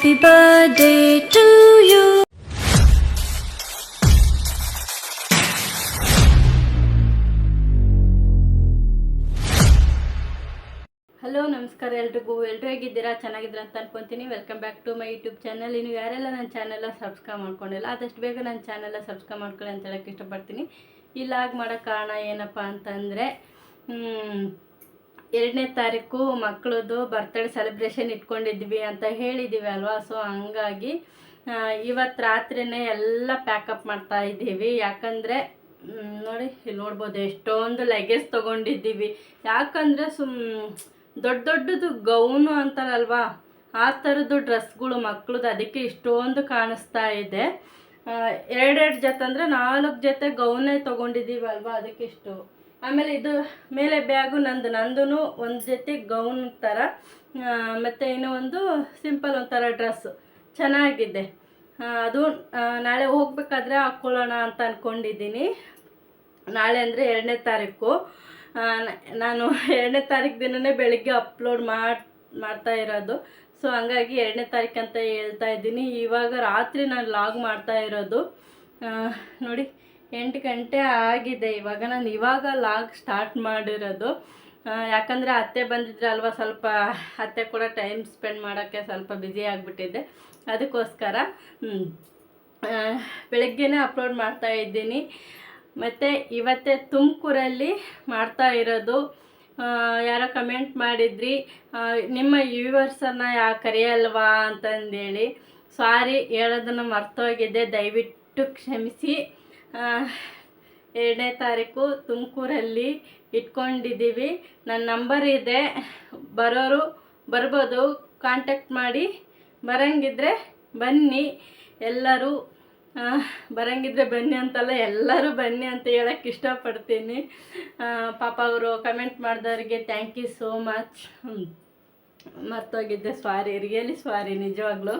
Happy birthday to you. Hello ನಮಸ್ಕಾರ ಎಲ್ರಿಗೂ. ಎಲ್ಲರೂ ಹೇಗಿದ್ದೀರಾ? ಚೆನ್ನಾಗಿದ್ದೀರಾ ಅಂತ ಅನ್ಕೊಂತೀನಿ. Welcome back to my YouTube channel ಇನ್ನು ಯಾರೆಲ್ಲ ನನ್ನ ಚಾನೆಲ್ಲ ಸಬ್ಸ್ಕ್ರೈಬ್ ಮಾಡ್ಕೊಂಡಿಲ್ಲ, ಆದಷ್ಟು ಬೇಗ ನನ್ನ ಚಾನೆಲ್ಲ ಸಬ್ಸ್ಕ್ರೈಬ್ ಮಾಡ್ಕೊಳ್ಳಿ ಅಂತ ಹೇಳಕ್ಕೆ ಇಷ್ಟಪಡ್ತೀನಿ. ಈ ಲಾಗ್ ಮಾಡೋ ಕಾರಣ ಏನಪ್ಪ ಅಂತಂದರೆ ಎರಡನೇ ತಾರೀಕು ಮಕ್ಕಳದು ಬರ್ತ್ಡೇ ಸೆಲೆಬ್ರೇಷನ್ ಇಟ್ಕೊಂಡಿದ್ವಿ ಅಂತ ಹೇಳಿದ್ದೀವಿ ಅಲ್ವಾ? ಸೊ ಹಂಗಾಗಿ ಇವತ್ತು ರಾತ್ರಿನೇ ಎಲ್ಲ ಪ್ಯಾಕಪ್ ಮಾಡ್ತಾ ಇದ್ದೀವಿ. ಯಾಕಂದರೆ ನೋಡಿ, ಇಲ್ಲಿ ನೋಡ್ಬೋದು ಎಷ್ಟೊಂದು ಲಗೇಜ್ ತೊಗೊಂಡಿದ್ದೀವಿ. ಯಾಕಂದರೆ ಸುಮ್, ದೊಡ್ಡ ದೊಡ್ಡದು ಗೌನು ಅಂತಾರಲ್ವಾ? ಆ ಥರದ್ದು ಡ್ರೆಸ್ಗಳು ಮಕ್ಳದ್ದು ಅದಕ್ಕೆ ಇಷ್ಟೊಂದು ಕಾಣಿಸ್ತಾ ಇದೆ. ಎರಡೆರಡು ಜೊತೆ ಅಂದರೆ ನಾಲ್ಕು ಜೊತೆ ಗೌನೇ ತೊಗೊಂಡಿದ್ದೀವಿ ಅಲ್ವಾ? ಅದಕ್ಕೆ ಇಷ್ಟು. ಆಮೇಲೆ ಇದು ಮೇಲೆ ಬ್ಯಾಗು ನಂದು ನಂದು ಒಂದು ಜೊತೆ ಗೌನ್ ಥರ ಮತ್ತು ಇನ್ನೂ ಒಂದು ಸಿಂಪಲ್ ಒಂಥರ ಡ್ರೆಸ್ಸು ಚೆನ್ನಾಗಿದೆ. ಅದು ನಾಳೆ ಹೋಗಬೇಕಾದ್ರೆ ಹಾಕ್ಕೊಳ್ಳೋಣ ಅಂತ ಅಂದ್ಕೊಂಡಿದ್ದೀನಿ ನಾಳೆ ಅಂದರೆ ಎರಡನೇ ತಾರೀಕು. ನಾನು ಎರಡನೇ ತಾರೀಕು ದಿನವೇ ಬೆಳಗ್ಗೆ ಅಪ್ಲೋಡ್ ಮಾಡಿ, ಮಾಡ್ತಾ ಇರೋದು. ಸೊ ಹಂಗಾಗಿ ಎರಡನೇ ತಾರೀಕು ಅಂತ ಹೇಳ್ತಾ ಇದ್ದೀನಿ. ಇವಾಗ ರಾತ್ರಿ ನಾನು ಲಾಗ್ ಮಾಡ್ತಾ ಇರೋದು. ನೋಡಿ. ಎಂಟು ಗಂಟೆ ಆಗಿದೆ. ಇವಾಗ ನಾನು ಇವಾಗ ಲಾಗ್ ಸ್ಟಾರ್ಟ್ ಮಾಡಿರೋದು. ಯಾಕಂದರೆ ಅತ್ತೆ ಬಂದಿದ್ರೆ ಅಲ್ವಾ ಸ್ವಲ್ಪ ಅತ್ತೆ ಕೂಡ ಟೈಮ್ ಸ್ಪೆಂಡ್ ಮಾಡೋಕ್ಕೆ ಸ್ವಲ್ಪ ಬ್ಯುಸಿ ಆಗಿಬಿಟ್ಟಿದ್ದೆ ಅದಕ್ಕೋಸ್ಕರ. ಬೆಳಗ್ಗೆನೇ ಅಪ್ಲೋಡ್ ಮಾಡ್ತಾ ಇದ್ದೀನಿ. ಮತ್ತು ಇವತ್ತೇ ತುಮಕೂರಲ್ಲಿ ಮಾಡ್ತಾ ಇರೋದು. ಯಾರೋ ಕಮೆಂಟ್ ಮಾಡಿದ್ರಿ ನಿಮ್ಮ ವ್ಯೂವರ್ಸನ್ನು ಯಾ ಕರೆಯಲ್ವಾ ಅಂತಂದೇಳಿ. ಸಾರಿ ಹೇಳೋದನ್ನು ಮರ್ತೋಗಿದ್ದೆ ದಯವಿಟ್ಟು ಕ್ಷಮಿಸಿ. ಎರಡನೇ ತಾರೀಕು ತುಮಕೂರಲ್ಲಿ ಇಟ್ಕೊಂಡಿದ್ದೀವಿ. ನನ್ನ ನಂಬರ್ ಇದೆ. ಬರೋರು ಬರ್ಬೋದು. ಕಾಂಟ್ಯಾಕ್ಟ್ ಮಾಡಿ. ಬರಂಗಿದ್ರೆ ಬನ್ನಿ. ಎಲ್ಲರೂ ಬರಂಗಿದ್ರೆ ಬನ್ನಿ ಅಂತಲ್ಲ, ಎಲ್ಲರೂ ಬನ್ನಿ ಅಂತ ಹೇಳಕ್ಕೆ ಇಷ್ಟಪಡ್ತೀನಿ. ಪಾಪ ಅವರು ಕಮೆಂಟ್ ಮಾಡಿದವ್ರಿಗೆ ಥ್ಯಾಂಕ್ ಯು ಸೋ ಮಚ್ ಮರ್ತೋಗಿದ್ದೆ. ಸ್ವಾರಿ ರಿಯಲಿ ಸ್ವಾರಿ ನಿಜವಾಗ್ಲೂ.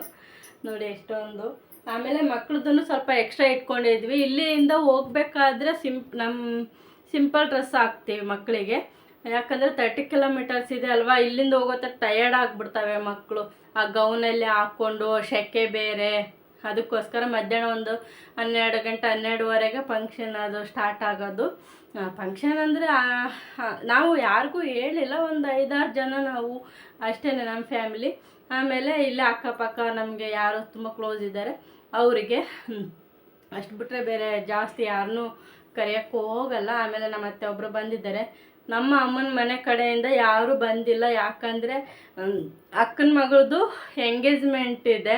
ನೋಡಿ ಎಷ್ಟೊಂದು. ಆಮೇಲೆ ಮಕ್ಳದ್ದು ಸ್ವಲ್ಪ ಎಕ್ಸ್ಟ್ರಾ ಇಟ್ಕೊಂಡಿದ್ವಿ. ಇಲ್ಲಿಂದ ಹೋಗ್ಬೇಕಾದ್ರೆ ಸಿಂಪ್ ನಮ್ಮ ಸಿಂಪಲ್ ಡ್ರೆಸ್ ಹಾಕ್ತೀವಿ ಮಕ್ಕಳಿಗೆ ಯಾಕಂದರೆ ತರ್ಟಿ ಕಿಲೋಮೀಟರ್ಸ್ ಇದೆ ಅಲ್ವಾ? ಇಲ್ಲಿಂದ ಹೋಗೋತ ಟಯರ್ಡ್ ಆಗಿಬಿಡ್ತವೆ ಮಕ್ಕಳು ಆ ಗೌನಲ್ಲಿ ಹಾಕ್ಕೊಂಡು ಸೆಕೆ ಬೇರೆ. ಅದಕ್ಕೋಸ್ಕರ ಮಧ್ಯಾಹ್ನ ಒಂದು ಹನ್ನೆರಡು ಗಂಟೆ, ಹನ್ನೆರಡುವರೆಗೆ ಫಂಕ್ಷನ್ ಅದು ಸ್ಟಾರ್ಟ್ ಆಗೋದು. ಫಂಕ್ಷನ್ ಅಂದರೆ ನಾವು ಯಾರಿಗೂ ಹೇಳಿಲ್ಲ. ಒಂದು ಐದಾರು ಜನ ನಾವು ಅಷ್ಟೇ ನಮ್ಮ ಫ್ಯಾಮಿಲಿ ಆಮೇಲೆ ಇಲ್ಲೇ ಅಕ್ಕಪಕ್ಕ ನಮಗೆ ಯಾರು ತುಂಬ ಕ್ಲೋಸ್ ಇದ್ದಾರೆ. ಅವರಿಗೆ ಅಷ್ಟು ಬಿಟ್ಟರೆ ಬೇರೆ ಜಾಸ್ತಿ ಯಾರನ್ನೂ ಕರೆಯೋಕ್ಕೂ ಹೋಗಲ್ಲ. ಆಮೇಲೆ ನಮ್ಮ ಅತ್ತೆ ಒಬ್ಬರು ಬಂದಿದ್ದಾರೆ. ನಮ್ಮ ಅಮ್ಮನ ಮನೆ ಕಡೆಯಿಂದ ಯಾರೂ ಬಂದಿಲ್ಲ. ಯಾಕಂದರೆ ಅಕ್ಕನ ಮಗಳದು ಎಂಗೇಜ್ಮೆಂಟ್ ಇದೆ.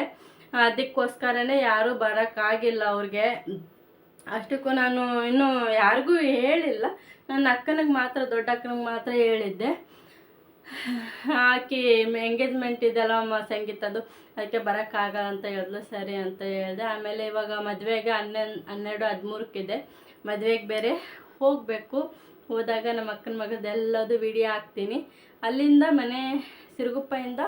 ಅದಕ್ಕೋಸ್ಕರನೇ ಯಾರೂ ಬರೋಕ್ಕಾಗಿಲ್ಲ ಅವ್ರಿಗೆ. ಅಷ್ಟಕ್ಕೂ ನಾನು ಇನ್ನೂ ಯಾರಿಗೂ ಹೇಳಿಲ್ಲ. ನನ್ನ ಅಕ್ಕನಿಗೆ ಮಾತ್ರ, ದೊಡ್ಡ ಅಕ್ಕನಿಗೆ ಮಾತ್ರ ಹೇಳಿದ್ದೆ. ಆಕಿ ಎಂಗೇಜ್ಮೆಂಟ್ ಸಂಗೀತ ಅದು ಅದಕ್ಕೆ ಬರೋಕ್ಕಾಗಲ್ಲ ಅಂತ ಹೇಳಿದ್ಲು. ಸರಿ ಅಂತ ಹೇಳಿದೆ. ಆಮೇಲೆ ಇವಾಗ ಮದುವೆಗೆ ಹನ್ನೊಂದು ಹನ್ನೆರಡು, ಹದಿಮೂರಕ್ಕಿದೆ. ಮದುವೆಗೆ ಬೇರೆ ಹೋಗಬೇಕು. ಹೋದಾಗ ನಮ್ಮ ಅಕ್ಕನ ಮಗದೆಲ್ಲದು ವಿಡಿಯೋ ಹಾಕ್ತೀನಿ. ಅಲ್ಲಿಂದ ಮನೆ, ಸಿರುಗುಪ್ಪಯಿಂದ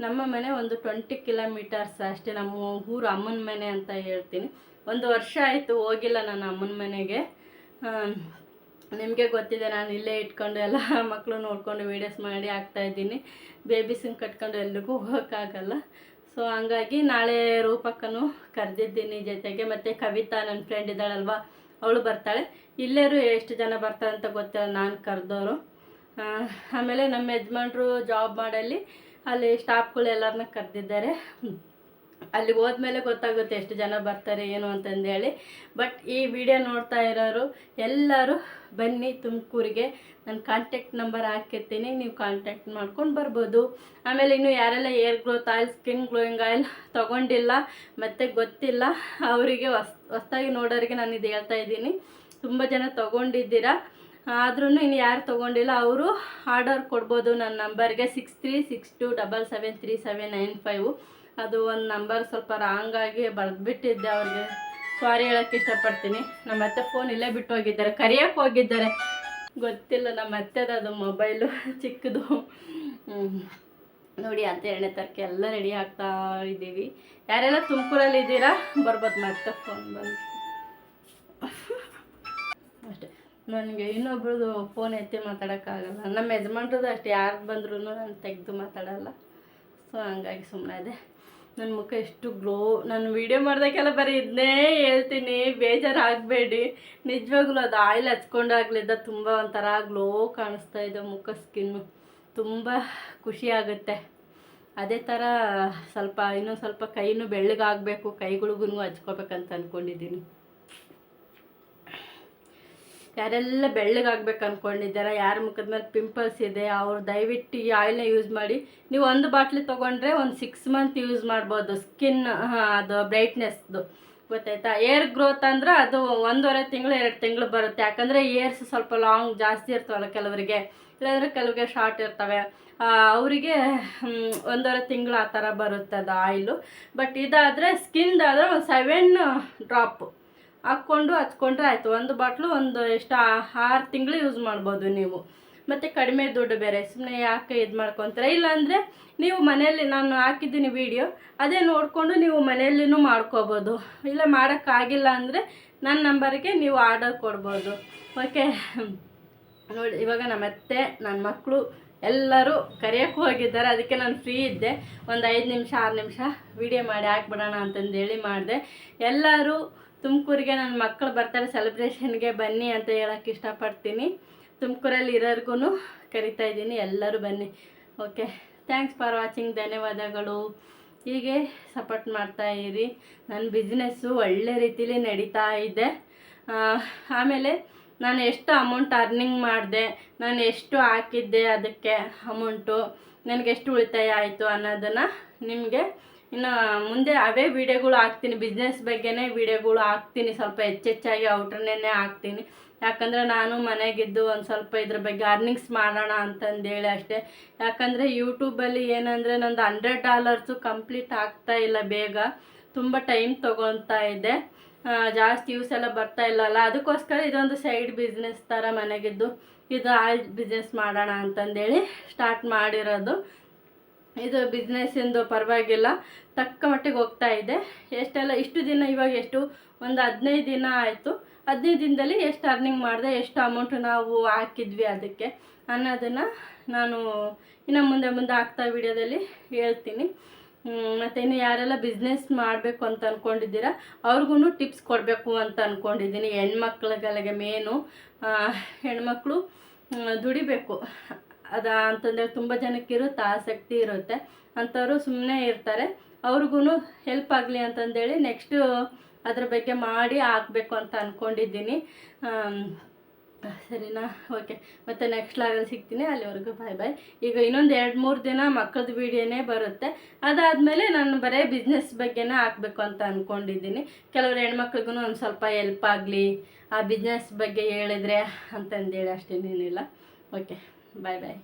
ನಮ್ಮ ಮನೆ ಒಂದು ಟ್ವೆಂಟಿ ಕಿಲೋಮೀಟರ್ಸ್ ಅಷ್ಟೇ. ನಮ್ಮ ಊರು ಅಮ್ಮನ ಮನೆ ಅಂತ ಹೇಳ್ತೀನಿ. ಒಂದು ವರ್ಷ ಆಯಿತು ಹೋಗಿಲ್ಲ ನಾನು ಅಮ್ಮನ ಮನೆಗೆ. ನಿಮಗೆ ಗೊತ್ತಿದೆ, ನಾನು ಇಲ್ಲೇ ಇಟ್ಕೊಂಡು ಎಲ್ಲ ಮಕ್ಕಳು ನೋಡಿಕೊಂಡು ವೀಡಿಯೋಸ್ ಮಾಡಿ ಹಾಕ್ತಾಯಿದ್ದೀನಿ ಬೇಬೀಸನ್ನ ಕಟ್ಕೊಂಡು ಎಲ್ರಿಗೂ ಹೋಗೋಕ್ಕಾಗಲ್ಲ. ಸೊ ಹಂಗಾಗಿ ನಾಳೆ ರೂಪಕ್ಕನು ಕರೆದಿದ್ದೀನಿ ಜೊತೆಗೆ. ಮತ್ತು ಕವಿತಾ ನನ್ನ ಫ್ರೆಂಡ್ ಇದ್ದಾಳಲ್ವ, ಅವಳು ಬರ್ತಾಳೆ. ಇಲ್ಲೇರು ಎಷ್ಟು ಜನ ಬರ್ತಾರೆ ಅಂತ ಗೊತ್ತಿಲ್ಲ, ನಾನು ಕರೆದವರು ಆಮೇಲೆ ನಮ್ಮ ಯಜಮಾನ್ರು ಜಾಬ್ ಮಾಡಲ್ಲಿ ಅಲ್ಲಿ ಸ್ಟಾಫ್ಗಳು ಎಲ್ಲರನ್ನ ಕರೆದಿದ್ದಾರೆ. ಅಲ್ಲಿಗೆ ಹೋದ್ಮೇಲೆ ಗೊತ್ತಾಗುತ್ತೆ ಎಷ್ಟು ಜನ ಬರ್ತಾರೆ, ಏನು ಅಂತಂದೇಳಿ. ಬಟ್ ಈ ವಿಡಿಯೋ ನೋಡ್ತಾ ಇರೋರು ಎಲ್ಲರೂ ಬನ್ನಿ ತುಮಕೂರಿಗೆ. ನನ್ನ ಕಾಂಟ್ಯಾಕ್ಟ್ ನಂಬರ್ ಹಾಕಿರ್ತೀನಿ, ನೀವು ಕಾಂಟ್ಯಾಕ್ಟ್ ಮಾಡ್ಕೊಂಡು ಬರ್ಬೋದು. ಆಮೇಲೆ ಇನ್ನು ಯಾರೆಲ್ಲ hair growth oil skin glowing oil ತೊಗೊಂಡಿಲ್ಲ, ಮತ್ತು ಗೊತ್ತಿಲ್ಲ, ಅವರಿಗೆ ಹೊಸ್, ಹೊಸ್ದಾಗಿ ನೋಡೋರಿಗೆ ನಾನು ಇದು ಹೇಳ್ತಾ ಇದ್ದೀನಿ. ತುಂಬ ಜನ ತೊಗೊಂಡಿದ್ದೀರಾ. ಆದ್ರೂ ಇನ್ನು ಯಾರು ತೊಗೊಂಡಿಲ್ಲ, ಅವರು ಆರ್ಡರ್ ಕೊಡ್ಬೋದು ನನ್ನ ನಂಬರ್ಗೆ six three six two double seven three seven nine five ಅದು ಒಂದು ನಂಬರ್ ಸ್ವಲ್ಪ ರಾಂಗಾಗಿ ಬರೆದ್ಬಿಟ್ಟಿದ್ದೆ ಅವ್ರಿಗೆ. ಸಾರಿ ಹೇಳೋಕ್ಕೆ ಇಷ್ಟಪಡ್ತೀನಿ. ನಮ್ಮ ಅತ್ತೆ ಫೋನ್ ಇಲ್ಲೇ ಬಿಟ್ಟು ಹೋಗಿದ್ದಾರೆ. ಕರಿಯಕ್ಕೆ ಹೋಗಿದ್ದಾರೆ. ಗೊತ್ತಿಲ್ಲ ನಮ್ಮ ಅತ್ತೆದದು ಮೊಬೈಲು ಚಿಕ್ಕದು. ನೋಡಿ ಅಂತ ಎರಡನೇ ತರಕ್ಕೆ ಎಲ್ಲ ರೆಡಿ ಆಗ್ತಾ ಇದ್ದೀವಿ ಯಾರೆಲ್ಲ ತುಮಕೂರಲ್ಲಿ ಇದ್ದೀರಾ? ಬರ್ಬೋದು ಮತ್ತೆ ಫೋನ್ ಬಂದು. ಅಷ್ಟೇ. ನನಗೆ ಇನ್ನೊಬ್ರದ್ದು ಫೋನ್ ಎತ್ತಿ ಮಾತಾಡೋಕ್ಕಾಗಲ್ಲ. ನಮ್ಮ ಯಜಮಾನ್ರದ್ದು ಅಷ್ಟು. ಯಾರು ಬಂದ್ರೂ ನಾನು ತೆಗೆದು ಮಾತಾಡಲ್ಲ. ಸೊ ಹಂಗಾಗಿ ಸುಮ್ಮನೆ ಇದೆ ನನ್ನ ಮುಖ ಎಷ್ಟು ಗ್ಲೋ ನಾನು ವಿಡಿಯೋ ಮಾಡ್ದಕ್ಕೆಲ್ಲ ಬರೀ ಇದನ್ನೇ ಹೇಳ್ತೀನಿ, ಬೇಜಾರಾಗಬೇಡಿ. ನಿಜವಾಗ್ಲೂ ಅದು ಆಯಿಲ್ ಹಚ್ಕೊಂಡಾಗ್ಲಿದ್ದ ತುಂಬ ಒಂಥರ ಗ್ಲೋ ಕಾಣಿಸ್ತಾ ಇದೆ ಮುಖ ಸ್ಕಿನ್ನು ತುಂಬ ಖುಷಿ ಆಗುತ್ತೆ. ಅದೇ ಥರ ಸ್ವಲ್ಪ ಇನ್ನೂ ಸ್ವಲ್ಪ ಕೈನೂ ಬೆಳ್ಳಗಾಗಬೇಕು ಕೈಗಳಿಗೂ ಹಚ್ಕೋಬೇಕಂತ ಅಂದ್ಕೊಂಡಿದ್ದೀನಿ ಯಾರೆಲ್ಲ ಬೆಳ್ಳಗಾಗ್ಬೇಕು ಅಂದ್ಕೊಂಡಿದ್ದಾರೆ ಯಾರ ಮುಖದ ಮೇಲೆ ಪಿಂಪಲ್ಸ್ ಇದೆ, ಅವ್ರು ದಯವಿಟ್ಟು ಈ ಆಯಿಲ್ನ ಯೂಸ್ ಮಾಡಿ. ನೀವು ಒಂದು ಬಾಟ್ಲಿ ತೊಗೊಂಡ್ರೆ ಒಂದು ಸಿಕ್ಸ್ ಮಂತ್ ಯೂಸ್ ಮಾಡ್ಬೋದು ಸ್ಕಿನ್ ಅದು ಬ್ರೈಟ್ನೆಸ್ದು ಗೊತ್ತಾಯ್ತಾ? ಏರ್ ಗ್ರೋತ್ ಅಂದ್ರೆ ಅದು ಒಂದೂವರೆ ತಿಂಗಳು, ಎರಡು ತಿಂಗಳು ಬರುತ್ತೆ. ಯಾಕಂದರೆ ಏರ್ಸ್ ಸ್ವಲ್ಪ ಲಾಂಗ್ ಜಾಸ್ತಿ ಇರ್ತವಲ್ಲ ಕೆಲವರಿಗೆ. ಇಲ್ಲಾಂದರೆ ಕೆಲವರಿಗೆ ಶಾರ್ಟ್ ಇರ್ತವೆ. ಅವರಿಗೆ ಒಂದೂವರೆ ತಿಂಗಳು ಆ ಥರ ಬರುತ್ತೆ ಅದು ಆಯಿಲು ಬಟ್ ಇದಾದರೆ ಸ್ಕಿನ್ದಾದರೆ ಒಂದು ಸೆವೆನ್ ಡ್ರಾಪು ಹಾಕ್ಕೊಂಡು ಹಚ್ಕೊಂಡ್ರೆ ಆಯಿತು. ಒಂದು ಬಾಟ್ಲು, ಒಂದು ಎಷ್ಟು ಆರು ತಿಂಗಳು ಯೂಸ್ ಮಾಡ್ಬೋದು ನೀವು. ಮತ್ತು ಕಡಿಮೆ ದುಡ್ಡು ಬೇರೆ. ಸುಮ್ಮನೆ ಯಾಕೆ ಇದು ಮಾಡ್ಕೊತಾರೆ? ಇಲ್ಲಾಂದರೆ ನೀವು ಮನೆಯಲ್ಲಿ, ನಾನು ಹಾಕಿದ್ದೀನಿ ವಿಡಿಯೋ ಅದೇ ನೋಡಿಕೊಂಡು ನೀವು ಮನೆಯಲ್ಲಿನೂ ಮಾಡ್ಕೋಬೋದು. ಇಲ್ಲ, ಮಾಡೋಕ್ಕಾಗಿಲ್ಲ ಅಂದರೆ ನನ್ನ ನಂಬರ್ಗೆ ನೀವು ಆರ್ಡರ್ ಕೊಡ್ಬೋದು. ಓಕೆ ನೋಡಿ, ಇವಾಗ ನಮ್ಮ ಅತ್ತೆ ನನ್ನ ಮಕ್ಕಳು ಎಲ್ಲರೂ ಕರೆಯೋಕ್ಕೆ ಹೋಗಿದ್ದಾರೆ. ಅದಕ್ಕೆ ನಾನು ಫ್ರೀ ಇದ್ದೆ. ಒಂದು ಐದು ನಿಮಿಷ, ಆರು ನಿಮಿಷ ವಿಡಿಯೋ ಮಾಡಿ ಹಾಕ್ಬಿಡೋಣ ಅಂತಂದೇಳಿ ಮಾಡಿದೆ. ಎಲ್ಲರೂ ತುಮಕೂರಿಗೆ ನನ್ನ ಮಕ್ಕಳು ಬರ್ತಾರೆ ಸೆಲೆಬ್ರೇಷನ್ಗೆ ಬನ್ನಿ ಅಂತ ಹೇಳೋಕ್ಕೆ ಇಷ್ಟಪಡ್ತೀನಿ. ತುಮಕೂರಲ್ಲಿ ಇರೋರ್ಗು ಕರಿತಾ ಇದ್ದೀನಿ. ಎಲ್ಲರೂ ಬನ್ನಿ. ಓಕೆ. ಥ್ಯಾಂಕ್ಸ್ ಫಾರ್ ವಾಚಿಂಗ್ ಧನ್ಯವಾದಗಳು. ಹೀಗೆ ಸಪೋರ್ಟ್ ಮಾಡ್ತಾ ಇರಿ. ನನ್ನ ಬಿಸ್ನೆಸ್ಸು ಒಳ್ಳೆ ರೀತಿಲಿ ನಡೀತಾ ಇದೆ. ಆಮೇಲೆ ನಾನು ಎಷ್ಟು ಅಮೌಂಟ್ ಅರ್ನಿಂಗ್ ಮಾಡಿದೆ, ನಾನು ಎಷ್ಟು ಹಾಕಿದ್ದೆ, ಅದಕ್ಕೆ ಅಮೌಂಟು ನನಗೆ ಎಷ್ಟು ಉಳಿತಾಯ ಆಯಿತು ಅನ್ನೋದನ್ನು ನಿಮಗೆ ಇನ್ನು ಮುಂದೆ ಅವೇ ವಿಡಿಯೋಗಳು ಹಾಕ್ತೀನಿ ಬಿಸ್ನೆಸ್ ಬಗ್ಗೆನೇ ವಿಡಿಯೋಗಳು ಹಾಕ್ತೀನಿ, ಸ್ವಲ್ಪ ಹೆಚ್ಚೆಚ್ಚಾಗಿ ಔಟ್ರನ್ನೇ ಹಾಕ್ತೀನಿ. ಯಾಕಂದರೆ ನಾನು ಮನೆಗಿದ್ದು ಒಂದು ಸ್ವಲ್ಪ ಇದ್ರ ಬಗ್ಗೆ ಅರ್ನಿಂಗ್ಸ್ ಮಾಡೋಣ ಅಂತಂದೇಳಿ ಅಷ್ಟೇ. ಯಾಕಂದರೆ ಯೂಟ್ಯೂಬಲ್ಲಿ ಏನಂದರೆ ನಂದು ಹಂಡ್ರೆಡ್ ಡಾಲರ್ಸು ಕಂಪ್ಲೀಟ್ ಆಗ್ತಾ ಇಲ್ಲ ಬೇಗ. ತುಂಬ ಟೈಮ್ ತೊಗೊತಾ ಇದೆ. ಜಾಸ್ತಿ ಯೂಸ್ ಎಲ್ಲ ಬರ್ತಾ ಇಲ್ಲಲ್ಲ. ಅದಕ್ಕೋಸ್ಕರ ಇದೊಂದು ಸೈಡ್ ಬಿಸ್ನೆಸ್ ಥರ ಮನೆಗಿದ್ದು ಇದು ಆಯಿಲ್ ಬಿಸ್ನೆಸ್ ಮಾಡೋಣ ಅಂತಂದೇಳಿ ಸ್ಟಾರ್ಟ್ ಮಾಡಿರೋದು. ಇದು ಬಿಸ್ನೆಸ್ಸಿಂದು ಪರವಾಗಿಲ್ಲ. ತಕ್ಕ ಮಟ್ಟಿಗೆ ಹೋಗ್ತಾ ಇದೆ. ಎಷ್ಟೆಲ್ಲ, ಇಷ್ಟು ದಿನ, ಇವಾಗ ಎಷ್ಟು? ಒಂದು ಹದಿನೈದು ದಿನ ಆಯಿತು. ಹದಿನೈದು ದಿನದಲ್ಲಿ ಎಷ್ಟು ಅರ್ನಿಂಗ್ ಮಾಡಿದೆ, ಎಷ್ಟು ಅಮೌಂಟ್ ನಾವು ಹಾಕಿದ್ವಿ ಅದಕ್ಕೆ ಅನ್ನೋದನ್ನು ನಾನು ಇನ್ನು ಮುಂದೆ ಮುಂದೆ ಆಗ್ತಾ ವಿಡಿಯೋದಲ್ಲಿ ಹೇಳ್ತೀನಿ. ಮತ್ತು ಇನ್ನು ಯಾರೆಲ್ಲ ಬಿಸ್ನೆಸ್ ಮಾಡಬೇಕು ಅಂತ ಅಂದ್ಕೊಂಡಿದ್ದೀರಾ ಅವ್ರಿಗೂ ಟಿಪ್ಸ್ ಕೊಡಬೇಕು ಅಂತ ಅಂದ್ಕೊಂಡಿದ್ದೀನಿ ಹೆಣ್ಮಕ್ಳುಗಳಿಗೆ ಮೇನು ಹೆಣ್ಮಕ್ಳು ದುಡಿಬೇಕು. ಅದ ಅಂತಂದೇಳಿ ತುಂಬ ಜನಕ್ಕೆ ಇರುತ್ತೆ ಆಸಕ್ತಿ ಇರುತ್ತೆ. ಅಂಥವ್ರು ಸುಮ್ಮನೆ ಇರ್ತಾರೆ. ಅವ್ರಿಗೂ ಹೆಲ್ಪ್ ಆಗಲಿ ಅಂತಂದೇಳಿ ನೆಕ್ಸ್ಟು ಅದ್ರ ಬಗ್ಗೆ ಮಾಡಿ ಹಾಕ್ಬೇಕು ಅಂತ ಅಂದ್ಕೊಂಡಿದ್ದೀನಿ ಸರಿನಾ? ಓಕೆ ಮತ್ತು ನೆಕ್ಸ್ಟ್ ಲಾಗಲ್ಲಿ ಸಿಗ್ತೀನಿ. ಅಲ್ಲಿವರೆಗೂ ಬಾಯ್ ಬಾಯ್ ಈಗ ಇನ್ನೊಂದು ಎರಡು, ಮೂರು ದಿನ ಮಕ್ಕಳದ್ದು ವೀಡಿಯೋನೇ ಬರುತ್ತೆ. ಅದಾದಮೇಲೆ ನಾನು ಬರೀ ಬಿಸ್ನೆಸ್ ಬಗ್ಗೆನೇ ಹಾಕಬೇಕು ಅಂತ ಅಂದ್ಕೊಂಡಿದ್ದೀನಿ ಕೆಲವರು ಹೆಣ್ಮಕ್ಳಿಗೂ ಒಂದು ಸ್ವಲ್ಪ ಹೆಲ್ಪ್ ಆಗಲಿ. ಆ ಬಿಸ್ನೆಸ್ ಬಗ್ಗೆ ಹೇಳಿದ್ರೆ ಅಂತಂದೇಳಿ ಅಷ್ಟೇನೇನಿಲ್ಲ ಓಕೆ ಬಾಯ್ ಬಾಯ್